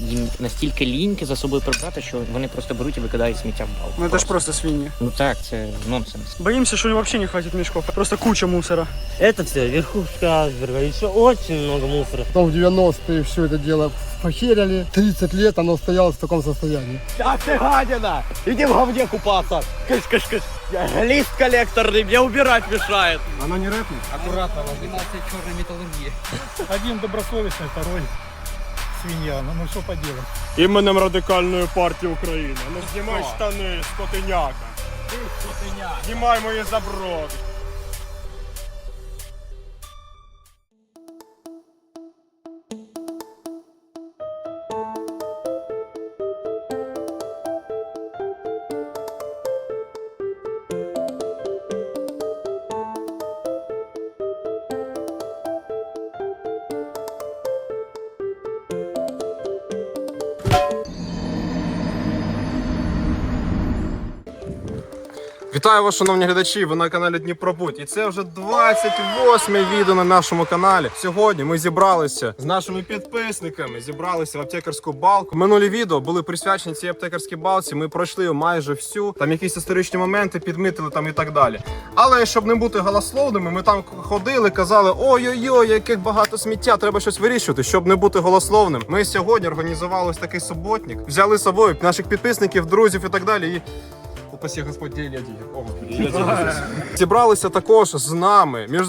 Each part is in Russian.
їм настільки ліньки за собою прибрати, що вони просто беруть і викидають сміття в балку. Ну это ж просто свиньи. Ну так, це нонсенс. Боимся, что вообще не хватит мешков. Просто куча мусора. Это все верхушка айсберга. Еще очень много мусора. Потом в 90-е все это дело похерили. 30 лет оно стояло в таком состоянии. Ах ты гадина! Иди в говне купаться! Кыш, кыш, кыш! Я лист коллекторный, мне убирать мешает! Оно не рэпнет? Один добросовестный, второй свинья. Ну, ну что поделать. Іменем радикальної партії України. Ну знімай штани, скотиняка. Знімай мої заброди. Вітаю вас, шановні глядачі! Ви на каналі Дніпробудь. І це вже 28 відео на нашому каналі. Сьогодні ми зібралися з нашими підписниками, зібралися в аптекарську балку. Минулі відео були присвячені цій аптекарській балці. Ми пройшли майже всю. Там якісь історичні моменти підмітили там і так далі. Але щоб не бути голословними, ми там ходили, казали: ой-ой-ой, яких багато сміття, треба щось вирішувати. Щоб не бути голословним. Ми сьогодні організували ось такий суботник, взяли з собою наших підписників, друзів і так далі. І Упаси Господь один. О. Зібралися також з нами, між,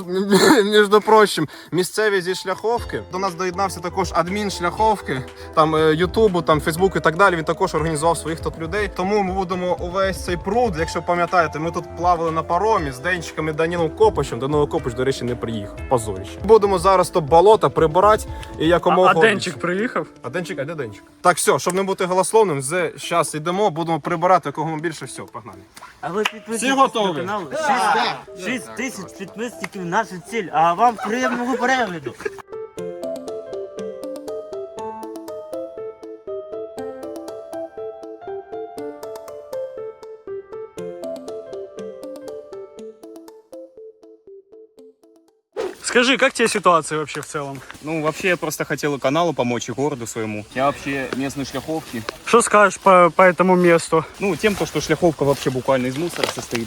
між прочим, місцеві зі шляховки. До нас доєднався також адмін шляховки, там е, Ютубу, там Фейсбуку і так далі. Він також організував своїх тут людей. Тому ми будемо увесь цей пруд. Якщо пам'ятаєте, ми тут плавали на паромі з денчиками Данілом Копачем. Данило Копач, до речі, не приїхав. Позоріще. Будемо зараз то болото прибирати і А, якомога. а Денчик приехав? А денчик, а де денчик? Так, все, щоб не бути голословним, зараз йдемо, будемо прибирати якого більше. Все, погнали. А ви підписуйтесь Всі готові? на канал. 6 тисяч підписників наша ціль. А вам приємного перегляду. Скажи, как тебе ситуация вообще в целом? Ну, вообще, я просто хотел и каналу помочь, и городу своему. Я вообще местной шляховки. Что скажешь по, по этому месту? Ну, тем, то, что шляховка вообще буквально из мусора состоит.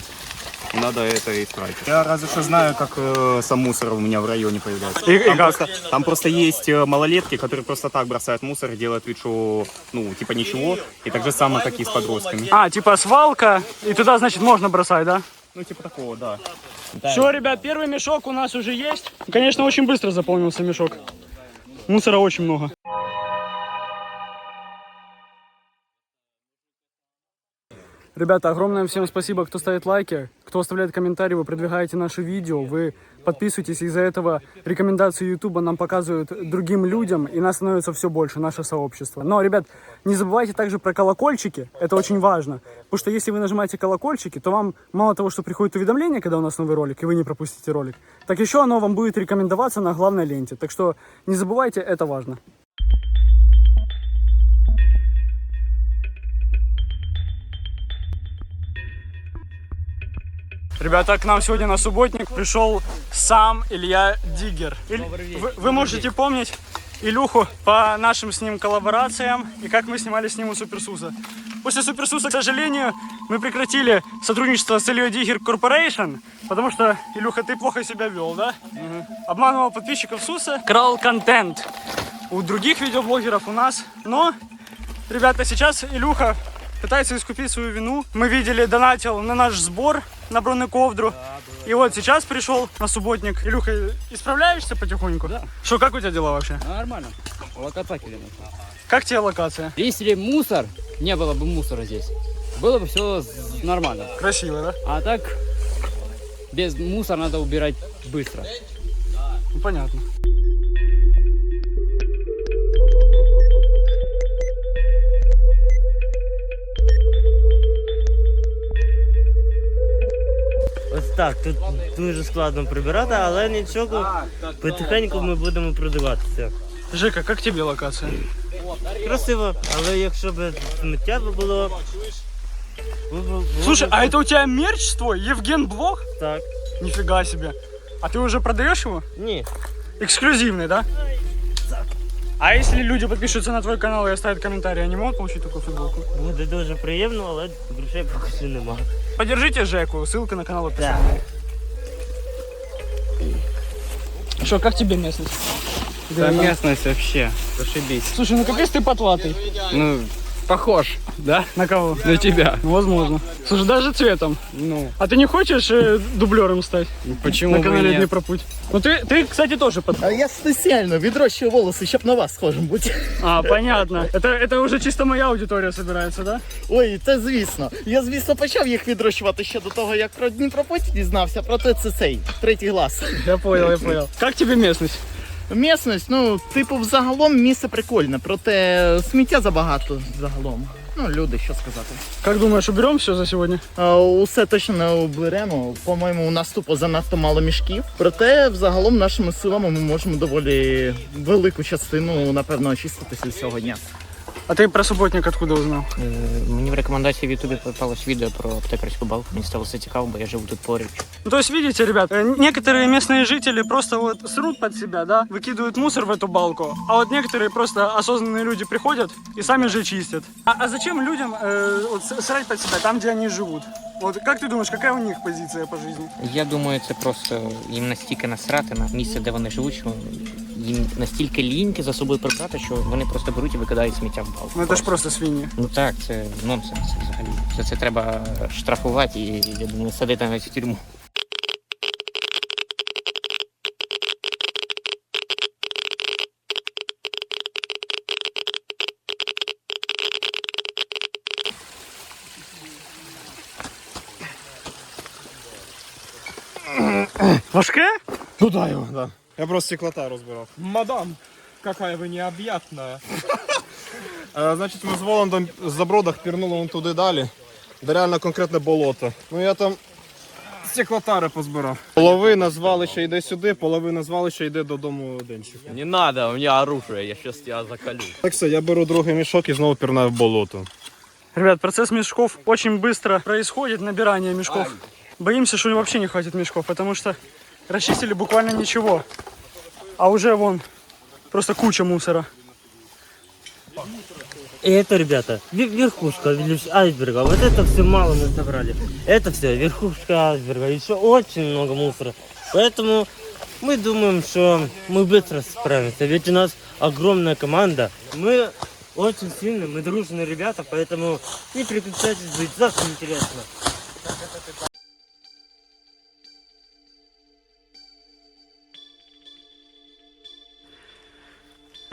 И надо это исправить. Я разве что знаю, как э, сам мусор у меня в районе появляется. И- и там, как? просто, там просто есть э, малолетки, которые просто так бросают мусор и делают вид, что, ну, типа ничего. И так же самое, как и с подростками. А, типа свалка, и туда, значит, можно бросать, да? Ну, типа такого, да. Все, ребят, первый мешок у нас уже есть. Конечно, очень быстро заполнился мешок. Мусора очень много. Ребята, огромное всем спасибо, кто ставит лайки, кто оставляет комментарии, вы продвигаете наши видео, вы подписываетесь, из-за этого рекомендации YouTube нам показывают другим людям, и нас становится все больше, наше сообщество. Но, ребят, не забывайте также про колокольчики, это очень важно, потому что если вы нажимаете колокольчики, то вам мало того, что приходит уведомление, когда у нас новый ролик, и вы не пропустите ролик, так еще оно вам будет рекомендоваться на главной ленте. Так что не забывайте, это важно. Ребята, к нам сегодня на субботник пришел сам Илья Диггер. Иль- Вы, вы можете помнить Илюху по нашим с ним коллаборациям и как мы снимали с ним у Суперсуса. После Суперсуса, к сожалению, мы прекратили сотрудничество с Ильей Диггер Corporation, потому что, Илюха, ты плохо себя вел, да? Обманывал подписчиков Суса, крал контент у других видеоблогеров, у нас. Но, ребята, сейчас Илюха пытается искупить свою вину. Мы видели, донатил на наш сбор на бронековдру. И вот сейчас пришел на субботник. Илюха, исправляешься потихоньку? Да. Что, как у тебя дела вообще? Нормально. Локоцакеры. Как тебе локация? Если мусор, не было бы мусора здесь, было бы все нормально. Красиво, да? А так, без мусора надо убирать быстро. Ну, понятно. Ось так, тут дуже складно прибирати, але нічого, потихеньку ми будемо продаватися. Жека, как тебе локация? Красиво, але якщо б сміття б було. було б- було Слушай, б- а это у тебя мерч твой? Евген Блог? Так. Нифига себе. А ты уже продаешь его? Ні. Эксклюзивный, да? А если люди подпишутся на твой канал и оставят комментарий, они могут получить такую футболку? Буде дуже приємно, але грошей поки що нема. Поддержите Жеку, ссылка на канал в описании. Что, как тебе местность? Да, местность вообще, зашибись. Слушай, ну капец ты потлатый. Ну, похож, да? На кого? На тебя. Ну, возможно. Слушай, даже цветом. Ну, А ты не хочешь э, дублером стать почему на бы и канале нет? Днепропуть? Ну ты, ты, кстати, тоже под... А я спеціально відрощую волоси, щоб на вас схожим бути. А, понятно. Это, это уже чисто моя аудитория собирается, да? Ой, це звісно. Я, звісно, почав їх відрощувати ще до того, як про Дніпропоть дізнався, проте це цей третій глаз. Я понял, я понял. Как тебе местность? Місність, ну, типу, взагалом місце прикольне, проте сміття забагато загалом. Ну, люди, що сказати. Як думаєш, уберемо все за сьогодні? А, Усе точно не оберемо. По-моєму, у нас тупо занадто мало мішків. Проте, взагалом, нашими силами ми можемо доволі велику частину, напевно, очистити сьогодні. А ты про субботник откуда узнал? Е, Мені в рекомендації в Ютубі попалось відео про аптекарську балку. Мені стало це цікаво, бо я живу тут поруч. Ну, то есть, видите, ребят, э, некоторые местные жители просто вот срут под себя, да, выкидывают мусор в эту балку, а вот некоторые просто осознанные люди приходят и сами же чистят. А, а зачем людям э, вот, с- срать под себя там, где они живут? Вот как ты думаешь, какая у них позиция по жизни? Я думаю, це просто їм настільки насрати на місце, де вони живуть, що їм настільки ліньки за собою прибрати, що вони просто беруть і викидають сміття в балку. Ну це ж просто свині. Ну так, це нонсенс взагалі. За це треба штрафувати і я думаю, садити навіть в тюрму. Важке? Туда його, да. Я просто стеклота розбирав. Мадам, какая вы необъятная. Е, Значить, ми з Воландом з забродах пірнули вон туди далі, де реально конкретне болото. Ну я там стеклотари позбирав. Половина звалища йде сюди, половина звалища йде додому денчика. Не надо, у мене оружие, я зараз тебе закалю. Так все, я беру другий мішок і знову пірнаю в болото. Ребят, процесс мешков очень быстро происходит, набирание мешков. Боимся, что вообще не хватит мешков, потому что расчистили буквально ничего. А уже вон просто куча мусора. И это, ребята, ве- верхушка айсберга. Вот это все мало мы собрали. Это все верхушка айсберга. Еще очень много мусора. Поэтому мы думаем, что мы быстро справимся. Ведь у нас огромная команда. Мы очень сильные, мы дружные ребята, поэтому не переключайтесь, будет завтра интересно.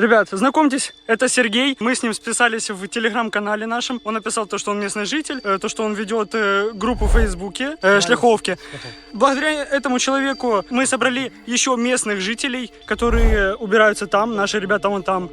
Ребят, знакомьтесь, это Сергей. Мы с ним списались в телеграм-канале нашем. Он написал то, что он местный житель, э, то, что он ведет э, группу в Фейсбуке, э, шляховки. Благодаря этому человеку мы собрали еще местных жителей, которые убираются там. Наши ребята вон там.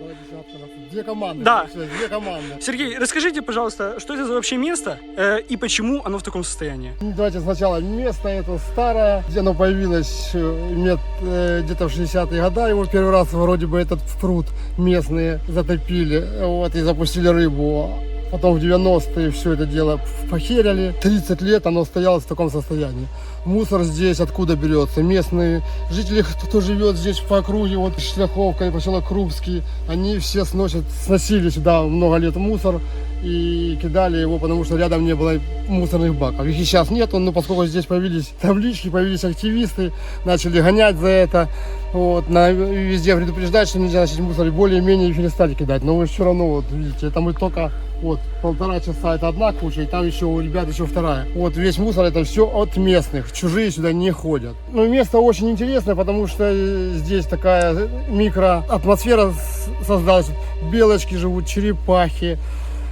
Две команды. Да. Две команды. Сергей, расскажите, пожалуйста, что это за вообще место э, и почему оно в таком состоянии? Ну, Давайте сначала место это старое, где оно появилось э, где-то в 60-е годы. Его первый раз вроде бы этот пруд местные затопили вот, и запустили рыбу. Потом в 90-е все это дело похерили. 30 лет оно стояло в таком состоянии. Мусор здесь откуда берется? Местные жители, кто живет здесь по округе, вот Шляховка и поселок Крупский, они все сносят, сносили сюда много лет мусор и кидали его, потому что рядом не было мусорных баков. Их и сейчас нет, но поскольку здесь появились таблички, появились активисты, начали гонять за это, вот, на, везде предупреждать, что нельзя носить мусор, и более-менее перестали кидать. Но вы все равно, вот видите, это мы только вот полтора часа это одна куча, и там еще у ребят еще вторая. Вот весь мусор это все от местных, чужие сюда не ходят. Ну, место очень интересное, потому что э, здесь такая микроатмосфера создалась. Белочки живут, черепахи,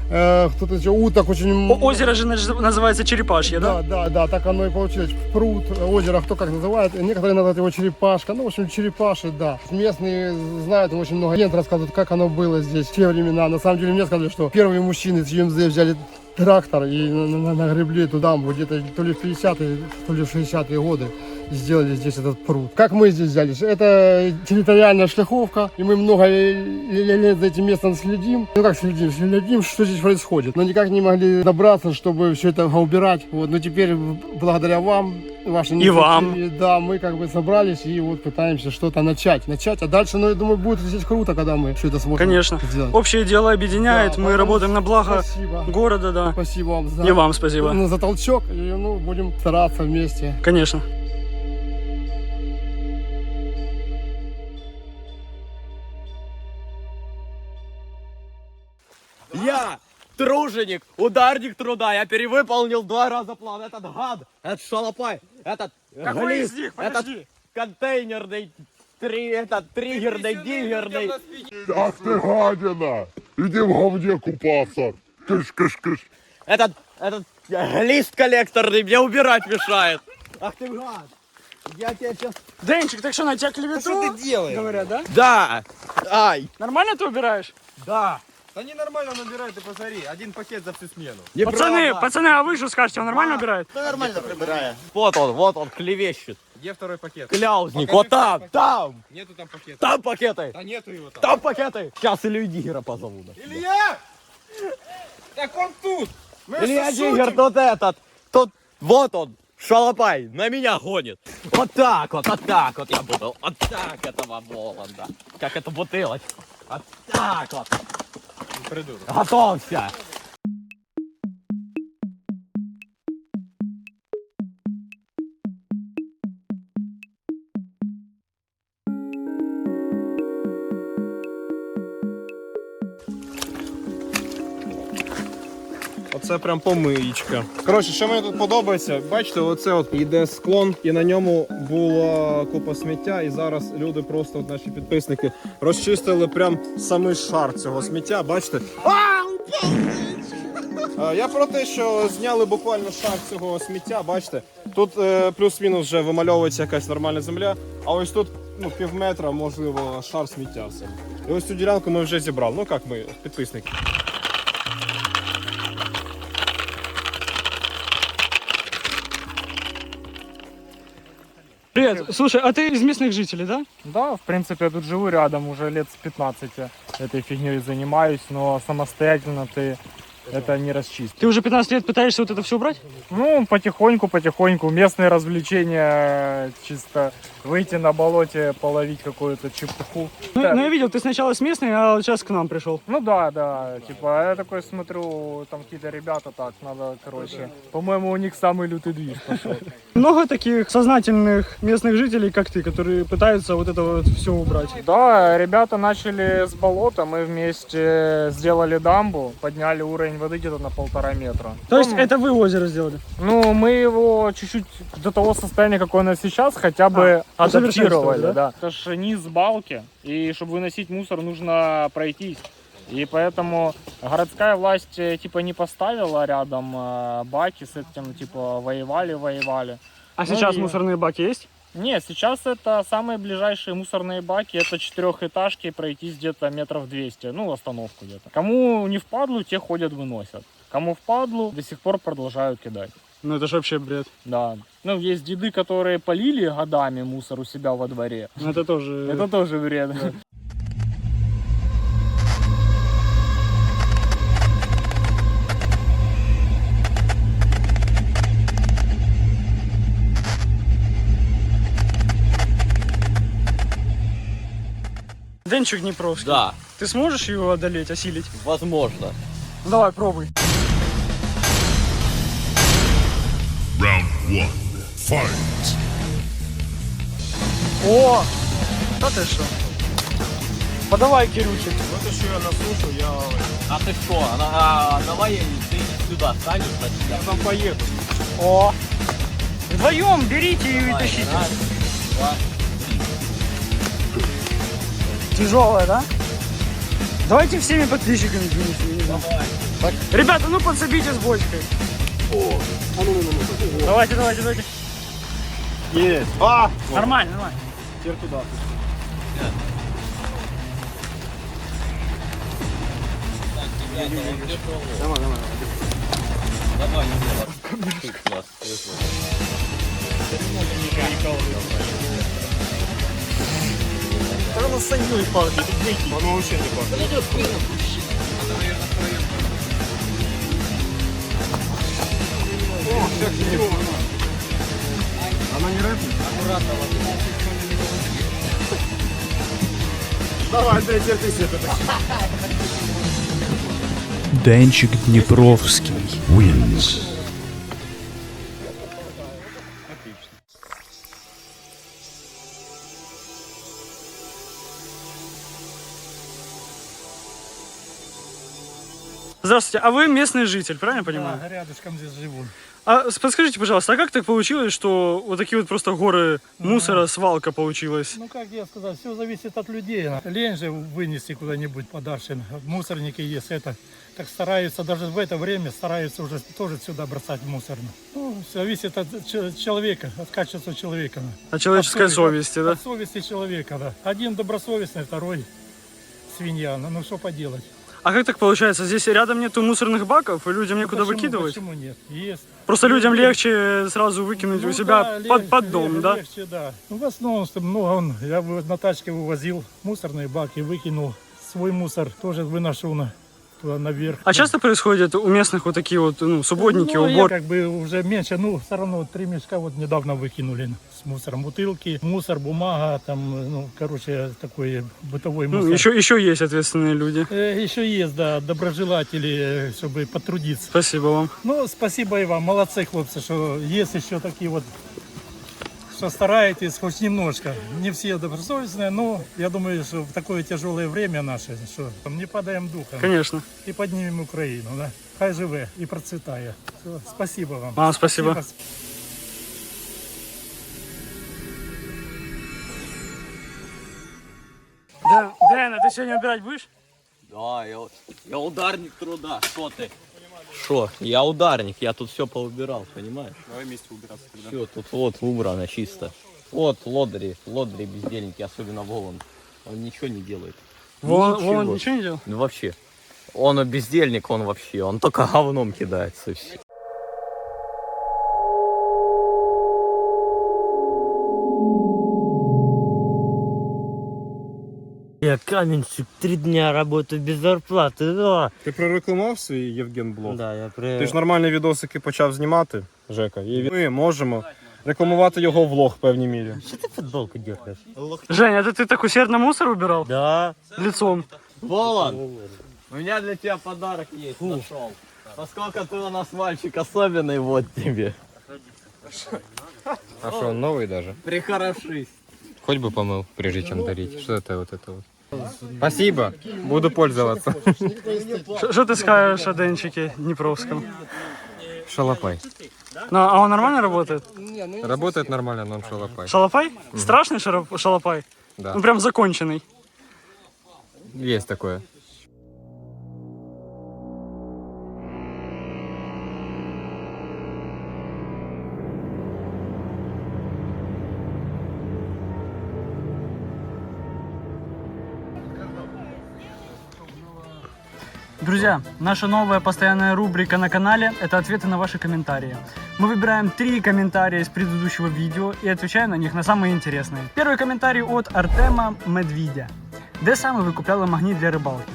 э, кто-то еще, уток очень... О- озеро же наж- называется Черепашье, да? Да, да, да, так оно и получилось. Пруд, озеро, кто как называет. Некоторые называют его черепашка. Ну, в общем, черепаши, да. Местные знают, очень много лент рассказывают, как оно было здесь в те времена. На самом деле мне сказали, что первые мужчины с ЮМЗ взяли трактор и на- на- нагребли туда где-то то ли в 50-е, то ли в 60-е годы. Сделали здесь этот пруд. Как мы здесь взялись? Это территориальная шляховка, и мы много ле- лет за этим местом следим. Ну как следим? Следим, что здесь происходит. Но никак не могли добраться, чтобы все это убирать. Вот, но теперь благодаря вам, вашей И вам. да, мы как бы собрались и вот пытаемся что-то начать. Начать, а дальше, ну, я думаю, будет здесь круто, когда мы все это сможем Конечно. сделать. Общее дело объединяет, Да, мы работаем на благо Спасибо. города, да. Спасибо вам за, И вам спасибо. ну, за толчок. И, ну, будем стараться вместе. Конечно. Труженик, ударник труда. Я перевыполнил два раза план. Этот гад, этот шалопай, этот Какой из глист, них? этот Подожди. контейнерный, три, этот триггерный, диггерный. Ах ты гадина! Иди в говне купаться! Кыш-кыш-кыш! Этот, этот глист коллекторный мне убирать мешает. Ах ты гад. Я тебе сейчас... Денчик, так что, на тебя клевету? Что ты делаешь? Говорят, да? Да! Ай! Нормально ты убираешь? Да! Да ненормально набирай, ты посмотри. Один пакет за всю смену. Пацаны, пацаны, а вы что скажете, он нормально убирает? Нормально прибирає. Вот он, вот он, клевещет. Где второй пакет? Кляузник, вот там, там! Нету там пакета. Там пакеты! Да нету его там. Там пакеты! Сейчас Илью Диггера позову. да. Илья! Так он тут! Мы Илья шутим. тут этот, тут, вот он, шалопай, на меня гонит. Вот так вот, вот так вот я буду, вот так этого Воланда. Как эту бутылочку. Вот так вот. Придурок. Готовься. Оце прям помиєчка. Коротше, що мені тут подобається, бачите, оце от йде склон, і на ньому була купа сміття, і зараз люди просто, от наші підписники, розчистили прям самий шар цього сміття. Бачите? А! Я про те, що зняли буквально шар цього сміття, бачите, тут е, плюс-мінус вже вимальовується якась нормальна земля, а ось тут ну, пів метра, можливо, шар сміття все. І ось цю ділянку ми вже зібрали. Ну як ми, підписники. Привет. Слушай, а ты из местных жителей, да? Да, в принципе, я тут живу рядом, уже лет с 15 этой фигней занимаюсь, но самостоятельно ты это не расчистишь. Ты уже 15 лет пытаешься вот это все убрать? Ну, потихоньку, потихоньку. Местные развлечения, чисто выйти на болоте, половить какую-то чепуху. Ну, Да. ну, я видел, ты сначала с местными, а сейчас к нам пришел. Ну да, да, типа, я такой смотрю, там какие-то ребята так, надо, короче, по-моему, у них самый лютый движ пошел. Много таких сознательных местных жителей, как ты, которые пытаются вот это вот все убрать. Да, ребята начали с болота, мы вместе сделали дамбу, подняли уровень воды где-то на полтора метра. То есть это вы озеро сделали? Ну, мы его чуть-чуть до того состояния, какое оно сейчас, хотя бы А, адаптировали, усовершенствовали, да? Это ж низ балки, и чтобы выносить мусор, нужно пройтись. И поэтому городская власть э, типа не поставила рядом э, баки с этим, типа воевали, воевали. А Ну сейчас и- мусорные баки есть? Нет, сейчас это самые ближайшие мусорные баки, это четырехэтажки, пройтись где-то метров 200, ну, остановку где-то. Кому не впадлу, те ходят, выносят. Кому впадлу, до сих пор продолжают кидать. Ну это же вообще бред. Да. Ну, есть деды, которые полили годами мусор у себя во дворе. Это тоже... Это тоже вред. Денчик Днепровский. Да, Ты сможешь его одолеть, осилить? возможно. Ну, давай, пробуй. Round one. Fight! О! Да ты что? Подавай, Кирючек. Ну, що я на сушу, я, А ты что, а, а, давай ты сюда станешь, я там поеду. О! Вдвоем берите и Давай, тащите. раз, два. Тяжелая, да? Давайте всеми подписчиками принесем, я не знаю. Давай. Ребята, ну подсобите с бочкой. Давайте, давайте, давайте. Есть. А! Нормально, нормально. Теперь туда. Давай, давай. Давай, давай. Да ну санюй палки, выкинь. Воно вообще не пахнет. О, как зелено. Она не рэпнет? Давай, Андрей, терпись это. Денчик Дніпровський. Wins. Здравствуйте, а вы местный житель, правильно я понимаю? рядышком здесь живу. А подскажите, пожалуйста, а как так получилось, что вот такие вот просто горы мусора, свалка получилась? Ну, как я сказал, все зависит от людей. Лень же вынести куда-нибудь подальше. Мусорники есть это. Так стараются, даже в это время стараются уже тоже сюда бросать мусор. Ну, зависит от человека, от качества человека. От человеческой От совести, совести, да? От совести человека, да. Один добросовестный, второй свинья. Ну, ну что поделать? А как так получается? Здесь рядом нету мусорных баков, и людям некуда Почему- выкидывать? Почему нет? Есть. Просто людям легче сразу выкинуть у Ну себя да, под, лег- под дом, лег- да? Легче, да. Ну, в основном, ну, он, я на тачке вывозил мусорные баки, выкинул свой мусор, тоже выношу на, туда наверх. А часто происходят у местных вот такие вот, ну, субботники, ну, я убор? как бы уже меньше, ну, все равно три мешка вот недавно выкинули с мусором. Бутылки, мусор, бумага, там, ну, короче, такой бытовой Ну, мусор. еще, еще есть ответственные люди. Э, еще есть, да, доброжелатели, чтобы потрудиться. Спасибо вам. Ну, спасибо и вам, молодцы, хлопцы, что есть еще такие вот, что стараетесь хоть немножко. Не все добросовестные, но я думаю, что в такое тяжелое время наше, что не падаем духом. Конечно. И поднимем Украину, да. Хай живе и процветає. Все, спасибо вам. Вам спасибо. Да, Дэн, а ты сегодня убирать будешь? Да, я, я ударник труда. Что ты? Что? Я ударник, я тут все поубирал, понимаешь? Давай вместе убираться тогда. Все, тут вот убрано чисто. Вот лодыри, лодыри бездельники, особенно Волан. Он ничего не делает. Вон, вон ничего не делал? Ну вообще. Он бездельник, он вообще. Он только говном кидается все. Я каменщик, три дня работаю без зарплати. Да, Ти прорекламував свій Євген блог? да я при... Ти ж нормальні відосики почав знімати, Жека, і ми можемо рекламувати його влог в певній мірі. Что ты футболку дергаешь? Женя, это ты так усердно мусор убирал? Да. Лицом. Волан, у меня для тебя подарок есть, нашел. Поскольку ты у нас мальчик особенный, вот тебе. А что, он новый даже? Прихорошись. Хоть бы помыл, прежде чем дарить. Что это вот это вот? Спасибо, буду пользоваться. Что ты скажешь о Денчике Днепровском? Шалопай. Ну, а он нормально работает? Работает нормально, но он шалопай. Шалопай? Страшный шалопай? Да, Ну, прям законченный. есть такое. Друзья, наша новая постоянная рубрика на канале – это ответы на ваши комментарии. Мы выбираем три комментария из предыдущего видео и отвечаем на них на самые интересные. Первый комментарий от Артема Медведя. Де саме ви купляли магнит для рыбалки?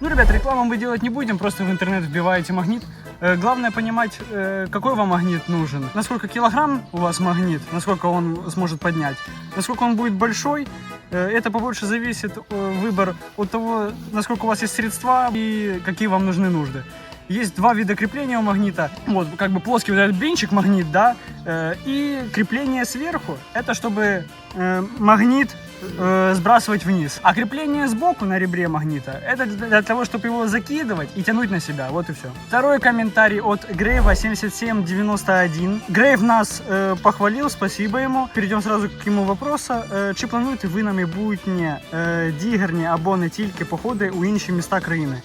Ну, ребят, рекламу мы делать не будем, просто в интернет вбиваете магнит. Э, Главное понимать, э, какой вам магнит нужен. Насколько килограмм у вас магнит, насколько он сможет поднять. Насколько он будет большой, э, это побольше зависит выбор от того, насколько у вас есть средства и какие вам нужны нужды. Есть два вида крепления у магнита. Вот, как бы плоский вот этот блинчик магнит, да, и крепление сверху, это чтобы магнит э, сбрасывать вниз. А крепление сбоку на ребре магнита, это для для того, чтобы его закидывать и тянуть на себя. Вот и все. Второй комментарий от Грейва 7791. Грейв нас э, похвалил, спасибо ему. Перейдем сразу к ему вопросу. Е, Чи плануєте ви на майбутнє е, дігерні або не тільки походи у інші міста країни?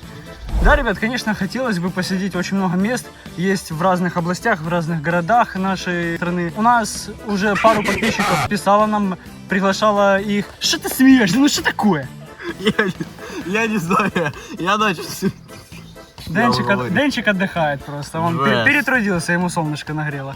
Да, ребят, конечно, хотелось бы посетить очень много мест. Есть в разных областях, в разных городах нашей страны. У нас уже пару подписчиков писала нам, приглашала их. Что ты смеешься? Ну что такое? Я не знаю, я начал... Денчик, говорю. Денчик отдыхает просто. Он Да. пер- перетрудился, ему солнышко нагрело.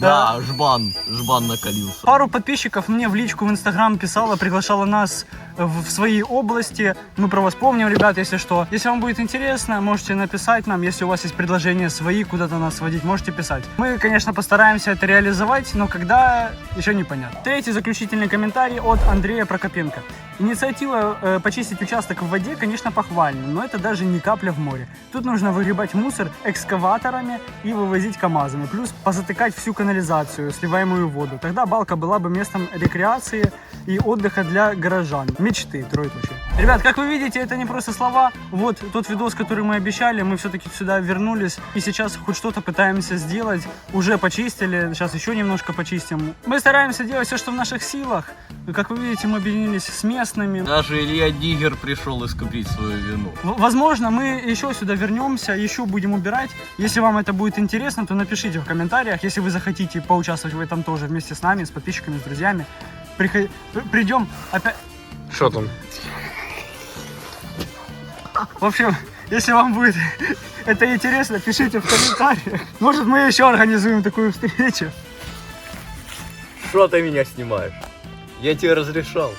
Да, жбан, жбан накалился. Пару подписчиков мне в личку в Инстаграм писала, приглашала нас в свои области. Мы про вас помним, ребят, если что. Если вам будет интересно, можете написать нам. Если у вас есть предложения свои, куда-то нас сводить, можете писать. Мы, конечно, постараемся это реализовать, но когда, еще непонятно. Третий заключительный комментарий от Андрея Прокопенко. Инициатива э, почистить участок в воде, конечно, похвальна, но это даже не капля в море. Тут нужно выгребать мусор экскаваторами и вывозить КАМАЗами, плюс позатыкать всю канализацию, сливаемую воду. Тогда балка была бы местом рекреации и отдыха для горожан. Мечты, троеточие. Ребят, как вы видите, это не просто слова. Вот тот видос, который мы обещали, мы все-таки сюда вернулись. И сейчас хоть что-то пытаемся сделать. Уже почистили, сейчас еще немножко почистим. Мы стараемся делать все, что в наших силах. Как вы видите, мы объединились с местными. Даже Илья Диггер пришел искупить свою вину. Возможно, мы еще сюда вернемся, еще будем убирать. Если вам это будет интересно, то напишите в комментариях. Если вы захотите поучаствовать в этом тоже вместе с нами, с подписчиками, с друзьями, прихо- п- придем опять. Що там? В общем, если вам будет это интересно, пишите в комментариях. Может, мы еще организуем такую встречу. Что ты меня снимаешь? Я тебе разрешал.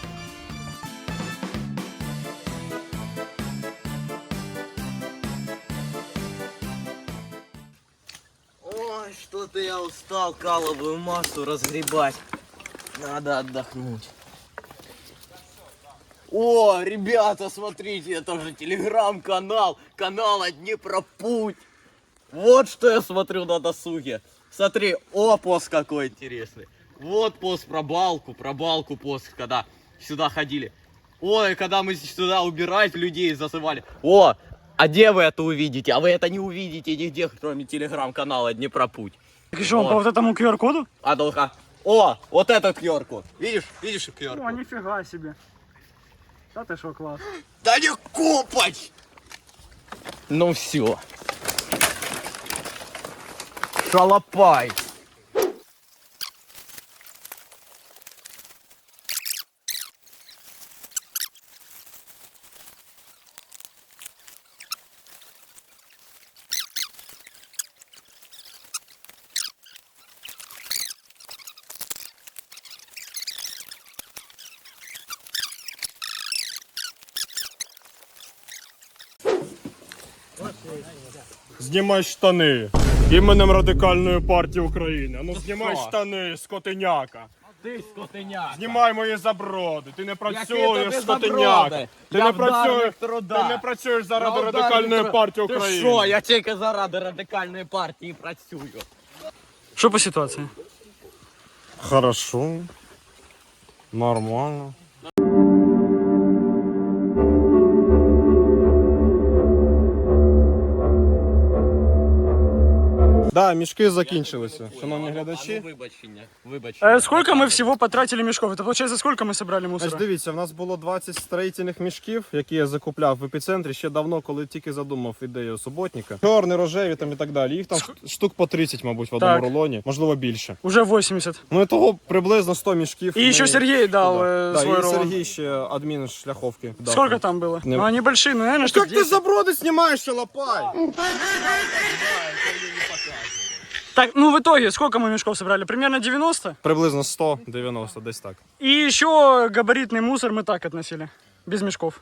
Ой, что-то я устал каловую массу разгребать. Надо отдохнуть. О, ребята, смотрите, это же телеграм-канал, канал Днепропуть. Вот что я смотрю на досуге. Смотри, о, пост какой интересный. Вот пост про балку, про балку пост, когда сюда ходили. Ой, когда мы сюда убирать людей зазывали. О, а где вы это увидите? А вы это не увидите нигде, кроме телеграм-канала Днепропуть. Так и что, О. по вот этому QR-коду? А ну-ка. О, вот этот QR-код. Видишь? Видишь О, QR-код? нифига себе. Да ты шо, класс. Да не копать! Ну все. Шалопай. Знімай штани. Іменем Радикальної партії України. Ну знімай штани, скотиняка. Ти скотиняка. Знімай мої заброди. Ти не працюєш, скотиняка. Ти Я не працюєш, труда. ти не працюєш заради Я Радикальної труда. партії Ти України. що, я тільки заради радикальної партії працюю. Что по ситуации? Хорошо. Нормально. Да, мішки закінчилися. Шановні глядачі. Вибачення. Вибачення. Э, сколько мы всего потратили мешков? Это получается, сколько мы собрали Значить, мусора? дивіться, в нас було 20 строїтельних мішків, які я закупляв в епіцентрі ще давно, коли тільки задумав ідею суботника. Чорні, рожеві там і так далі. Їх там штук по 30, мабуть, в одному Так. рулоні, можливо більше. Уже 80. Ну і того приблизно 100 мішків. И еще ми Сергей дал туди. э, да, свой і рулон. Сергій ще адмін шляховки. дав. Сколько там было? Не- Ну, они большие, ну, наверное, штук Как ты 10. заброды снимаешь, шалопай? Так, ну, в итоге, сколько мы мешков собрали? Примерно 90? Приблизно 190, десь так. И еще габаритный мусор мы так относили. Без мешков.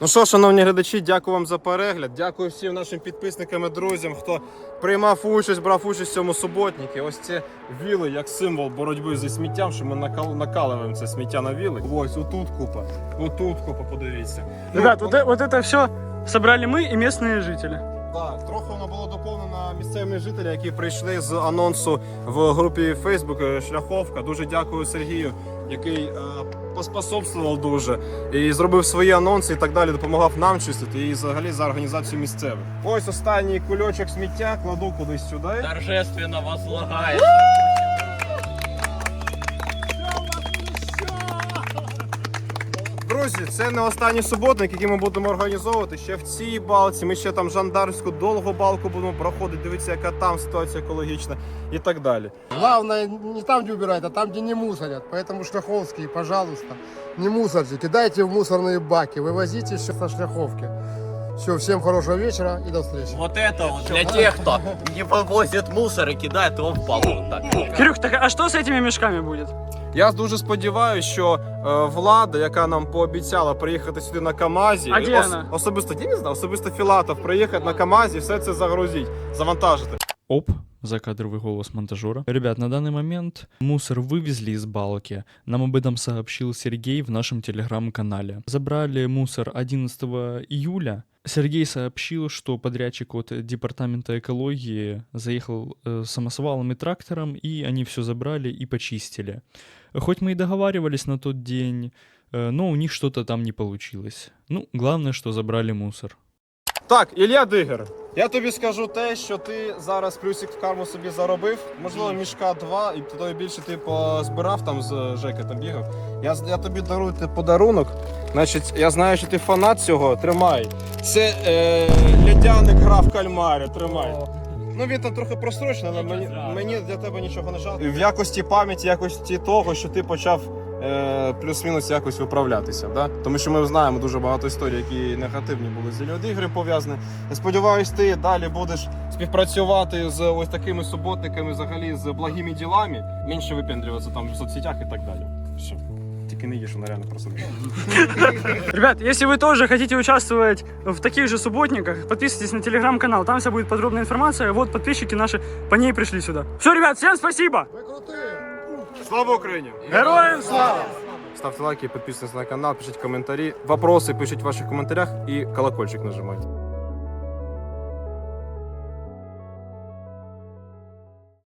Ну що, шановні глядачі, дякую вам за перегляд. Дякую всім нашим підписникам і друзям, хто приймав участь, брав участь в цьому суботнику. Ось ці віли як символ боротьби зі сміттям, що ми накал- накалуємо це сміття на віли. Ось отут купа, отут купа, подивіться. Ребят, вот, э- вот это все собрали мы и местные жители. Так, трохи воно було доповнено місцевими жителями, які прийшли з анонсу в групі Facebook Шляховка. Дуже дякую Сергію, який е, поспособствував дуже і зробив свої анонси і так далі, допомагав нам чистити і взагалі за організацію місцевих. Ось останній кульочок сміття кладу кудись сюди. Торжественно возлагає. Друзі, Друзі, це не останній суботник, який ми будемо організовувати ще в цій балці. Ми ще там жандарську довгу балку будемо проходити. Дивіться, яка там ситуація екологічна і так далі. Главное не там, где убирают, а там, где не мусорят. Поэтому шляховские, пожалуйста, не мусорьте. Кидайте в мусорные баки, вывозите все со шляховки. Все, всем хорошего вечера и до встречи. Вот это вот для тех, кто не вывозит мусор и кидает его в баллон. Так. Кирюх, так а что с этими мешками будет? Я дуже сподіваюся, що е, влада, яка нам пообіцяла приїхати сюди на КАМАЗі, А де ос- вона? особисто я не знаю, особисто Філатов приїхати на КАМАЗі, все це загрузить, завантажити. Оп, закадровый голос монтажера. Ребят, на данный момент мусор вывезли из балки. Нам об этом сообщил Сергей в нашем телеграм-канале. Забрали мусор 11 июля. Сергей сообщил, что подрядчик от департамента экологии заехал э, самосвалом и трактором, и они все забрали и почистили. Хоть мы и договаривались на тот день, э, но у них что-то там не получилось. Ну, главное, что забрали мусор. Так, Ілля Дигер, я тобі скажу те, що ти зараз плюсик в карму собі заробив. Можливо, мішка два, і то більше ти позбирав там з Жеки там бігав. Я, з- я тобі дарую ти подарунок. Значить, я знаю, що ти фанат цього. Тримай. Це е, лядяник гра в кальмарі. Тримай. Ну він там трохи прострочений, але мені, мені для тебе нічого не жалко. В якості пам'яті, якості того, що ти почав е, плюс-мінус якось виправлятися. Да? Тому що ми знаємо дуже багато історій, які негативні були з ігри пов'язані. Я сподіваюся, ти далі будеш співпрацювати з ось такими суботниками, взагалі з благими ділами, менше випендрюватися там в соцсетях і так далі. Все. Тільки не їж, вона реально просто. Ребят, если вы тоже хотите участвовать в таких же субботниках, подписывайтесь на телеграм-канал, там вся будет подробная информация. Вот подписчики наши по ней пришли сюда. Все, ребят, всем спасибо! Вы крутые! Слава Україні! Героям слава! Ставте лайки, підписуйтесь на канал, пишіть коментарі. Вопроси пишіть в ваших коментарях і колокольчик нажимайте.